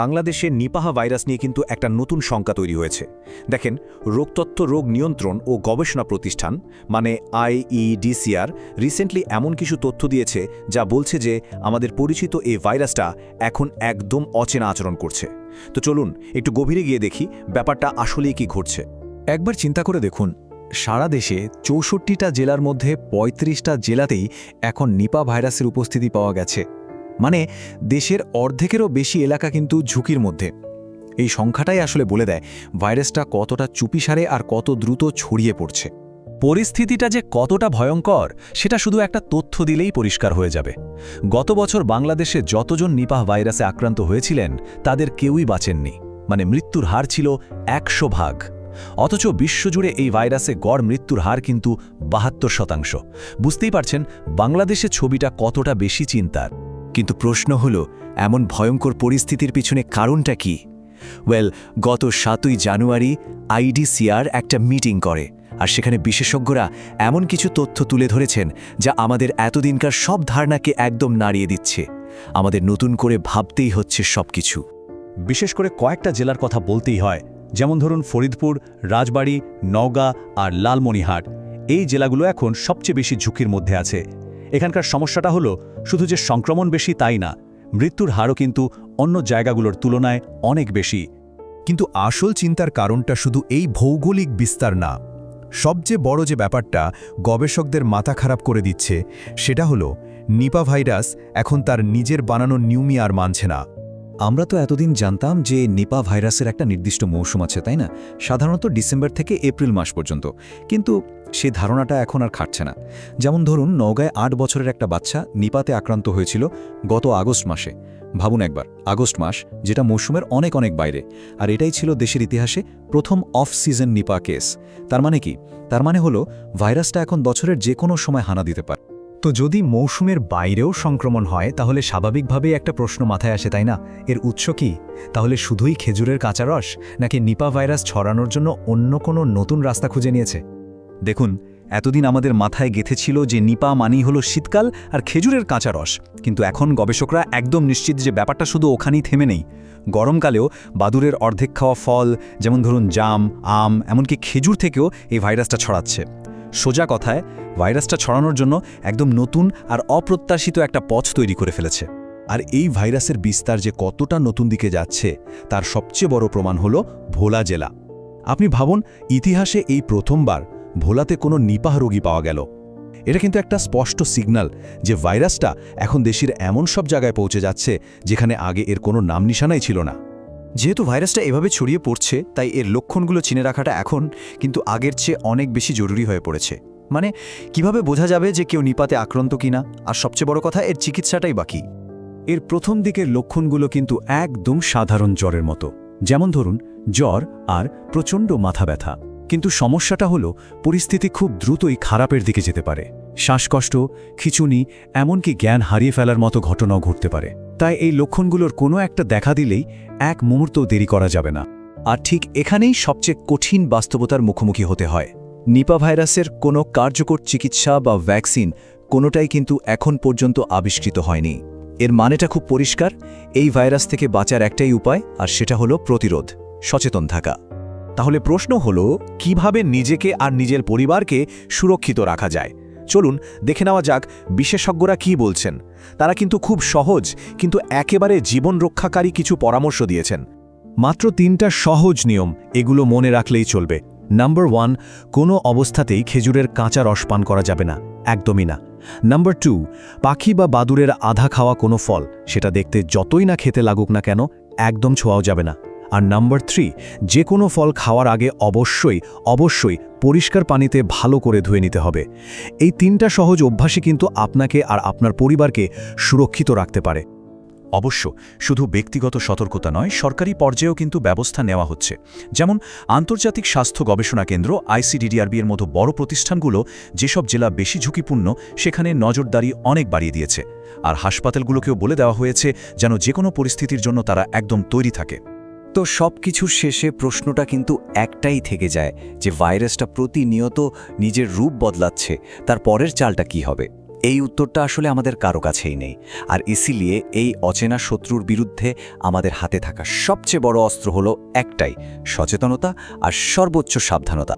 বাংলাদেশে নিপাহা ভাইরাস নিয়ে কিন্তু একটা নতুন শঙ্কা তৈরি হয়েছে। দেখেন, রোগতত্ত্ব রোগ নিয়ন্ত্রণ ও গবেষণা প্রতিষ্ঠান মানে আইইডিসিআর রিসেন্টলি এমন কিছু তথ্য দিয়েছে যা বলছে যে আমাদের পরিচিত এই ভাইরাসটা এখন একদম অচেনা আচরণ করছে। তো চলুন, একটু গভীরে গিয়ে দেখি ব্যাপারটা আসলেই কি ঘটছে। একবার চিন্তা করে দেখুন, সারা দেশে চৌষট্টিটা জেলার মধ্যে ৩৫টা জেলাতেই এখন নিপা ভাইরাসের উপস্থিতি পাওয়া গেছে। মানে দেশের অর্ধেকেরও বেশি এলাকা কিন্তু ঝুঁকির মধ্যে। এই সংখ্যাটাই আসলে বলে দেয় ভাইরাসটা কতটা চুপিসারে আর কত দ্রুত ছড়িয়ে পড়ছে। পরিস্থিতিটা যে কতটা ভয়ঙ্কর, সেটা শুধু একটা তথ্য দিলেই পরিষ্কার হয়ে যাবে। গত বছর বাংলাদেশে যতজন নিপাহ ভাইরাসে আক্রান্ত হয়েছিলেন, তাদের কেউই বাঁচেননি। মানে মৃত্যুর হার ছিল একশো ভাগ। অথচ বিশ্বজুড়ে এই ভাইরাসে গড় মৃত্যুর হার কিন্তু বাহাত্তর শতাংশ। বুঝতেই পারছেন বাংলাদেশে ছবিটা কতটা বেশি চিন্তার। কিন্তু প্রশ্ন হল, এমন ভয়ঙ্কর পরিস্থিতির পিছনে কারণটা কি? ওয়েল গত সাতই জানুয়ারি আইডিসিআর একটা মিটিং করে, আর সেখানে বিশেষজ্ঞরা এমন কিছু তথ্য তুলে ধরেছেন যা আমাদের এতদিনকার সব ধারণাকে একদম নাড়িয়ে দিচ্ছে। আমাদের নতুন করে ভাবতেই হচ্ছে সবকিছু। বিশেষ করে কয়েকটা জেলার কথা বলতেই হয়, যেমন ধরুন ফরিদপুর, রাজবাড়ী, নওগাঁ আর লালমনিহাট এই জেলাগুলো এখন সবচেয়ে বেশি ঝুঁকির মধ্যে আছে। এখানকার সমস্যাটা হলো শুধু যে সংক্রমণ বেশি তাই না, মৃত্যুর হারও কিন্তু অন্য জায়গাগুলোর তুলনায় অনেক বেশি। কিন্তু আসল চিন্তার কারণটা শুধু এই ভৌগোলিক বিস্তার না, সবচেয়ে বড় যে ব্যাপারটা গবেষকদের মাথা খারাপ করে দিচ্ছে সেটা হলো নিপা ভাইরাস এখন তার নিজের বানানো নিউমিয়ার মানছে না। আমরা তো এতদিন জানতাম যে নিপা ভাইরাসের একটা নির্দিষ্ট মৌসুম আছে, তাই না? সাধারণত ডিসেম্বর থেকে এপ্রিল মাস পর্যন্ত। কিন্তু সে ধারণাটা এখন আর খাটছে না। যেমন ধরুন, নওগাঁয় আট বছরের একটা বাচ্চা নিপাতে আক্রান্ত হয়েছিল গত আগস্ট মাসে। ভাবুন একবার, আগস্ট মাস, যেটা মৌসুমের অনেক অনেক বাইরে। আর এটাই ছিল দেশের ইতিহাসে প্রথম অফ সিজন নিপা কেস। তার মানে কি? তার মানে হলো, ভাইরাসটা এখন বছরের যে কোনো সময় হানা দিতে পারে। তো যদি মৌসুমের বাইরেও সংক্রমণ হয়, তাহলে স্বাভাবিকভাবেই একটা প্রশ্ন মাথায় আসে, তাই না? এর উৎস কি? তাহলে শুধুই খেজুরের কাঁচা রস, নাকি নিপা ভাইরাস ছড়ানোর জন্য অন্য কোনো নতুন রাস্তা খুঁজে নিয়েছে? দেখুন, এতদিন আমাদের মাথায় গেথেছিল যে নিপা মানেই হলো শীতকাল আর খেজুরের কাঁচা রস। কিন্তু এখন গবেষকরা একদম নিশ্চিত যে ব্যাপারটা শুধু ওখানেই থেমে নেই। গরমকালেও বাদুরের অর্ধেক খাওয়া ফল, যেমন ধরুন জাম, আম, এমনকি খেজুর থেকেও এই ভাইরাসটা ছড়াচ্ছে। সোজা কথায় ভাইরাসটা ছড়ানোর জন্য একদম নতুন আর অপ্রত্যাশিত একটা পথ তৈরি করে ফেলেছে। আর এই ভাইরাসের বিস্তার যে কতটা নতুন দিকে যাচ্ছে, তার সবচেয়ে বড় প্রমাণ হল ভোলা জেলা। আপনি ভাবুন, ইতিহাসে এই প্রথমবার ভোলাতে কোনো নিপাহ রোগী পাওয়া গেল। এটা কিন্তু একটা স্পষ্ট সিগন্যাল যে ভাইরাসটা এখন দেশের এমন সব জায়গায় পৌঁছে যাচ্ছে যেখানে আগে এর কোনো নাম নিশানাই ছিল না। যেহেতু ভাইরাসটা এভাবে ছড়িয়ে পড়ছে, তাই এর লক্ষণগুলো চিনে রাখাটা এখন কিন্তু আগের চেয়ে অনেক বেশি জরুরি হয়ে পড়েছে। মানে কীভাবে বোঝা যাবে যে কেউ নিপাতে আক্রান্ত কিনা? আর সবচেয়ে বড় কথা, এর চিকিৎসাটাই বাকি। এর প্রথম দিকের লক্ষণগুলো কিন্তু একদম সাধারণ জ্বরের মতো। যেমন ধরুন, জ্বর আর প্রচণ্ড মাথা ব্যথা। কিন্তু সমস্যাটা হলো, পরিস্থিতি খুব দ্রুতই খারাপের দিকে যেতে পারে। শ্বাসকষ্ট, খিচুনি, এমনকি জ্ঞান হারিয়ে ফেলার মতো ঘটনাও ঘটতে পারে। তাই এই লক্ষণগুলোর কোনো একটা দেখা দিলেই এক মুহূর্ত দেরি করা যাবে না। আর ঠিক এখানেই সবচেয়ে কঠিন বাস্তবতার মুখোমুখি হতে হয়। নিপা ভাইরাসের কোনো কার্যকর চিকিৎসা বা ভ্যাকসিন কোনোটাই কিন্তু এখন পর্যন্ত আবিষ্কৃত হয়নি। এর মানেটা খুব পরিষ্কার, এই ভাইরাস থেকে বাঁচার একটাই উপায়, আর সেটা হলো প্রতিরোধ, সচেতন থাকা। তাহলে প্রশ্ন হলো, কীভাবে নিজেকে আর নিজের পরিবারকে সুরক্ষিত রাখা যায়? চলুন দেখে নেওয়া যাক বিশেষজ্ঞরা কি বলছেন। তারা কিন্তু খুব সহজ, কিন্তু একেবারে জীবন রক্ষাকারী কিছু পরামর্শ দিয়েছেন। মাত্র তিনটা সহজ নিয়ম এগুলো মনে রাখলেই চলবে। নাম্বার ওয়ান, কোনো অবস্থাতেই খেজুরের কাঁচা রস পান করা যাবে না, একদমই না। নাম্বার টু, পাখি বা বাদুরের আধা খাওয়া কোনো ফল, সেটা দেখতে যতই না খেতে লাগুক না কেন, একদম ছোঁয়াও যাবে না। আর নাম্বার থ্রি, যে কোনো ফল খাওয়ার আগে অবশ্যই অবশ্যই পরিষ্কার পানিতে ভালো করে ধুয়ে নিতে হবে। এই তিনটা সহজ অভ্যাসই কিন্তু আপনাকে আর আপনার পরিবারকে সুরক্ষিত রাখতে পারে। অবশ্য শুধু ব্যক্তিগত সতর্কতা নয়, সরকারি পর্যায়েও কিন্তু ব্যবস্থা নেওয়া হচ্ছে। যেমন আন্তর্জাতিক স্বাস্থ্য গবেষণা কেন্দ্র, আইসিডিডিআরবি এর মতো বড় প্রতিষ্ঠানগুলো যেসব জেলা বেশি ঝুঁকিপূর্ণ, সেখানে নজরদারি অনেক বাড়িয়ে দিয়েছে। আর হাসপাতালগুলোকেও বলে দেওয়া হয়েছে যেন যে কোনো পরিস্থিতির জন্য তারা একদম তৈরি থাকে। তো সব কিছুর শেষে প্রশ্নটা কিন্তু একটাই থেকে যায় যে ভাইরাসটা প্রতিনিয়ত নিজের রূপ বদলাচ্ছে, তার পরের চালটা কি হবে? এই উত্তরটা আসলে আমাদের কারও কাছেই নেই। আর ইসিলিয়ে এই অচেনা শত্রুর বিরুদ্ধে আমাদের হাতে থাকা সবচেয়ে বড় অস্ত্র হলো একটাই, সচেতনতা আর সর্বোচ্চ সাবধানতা।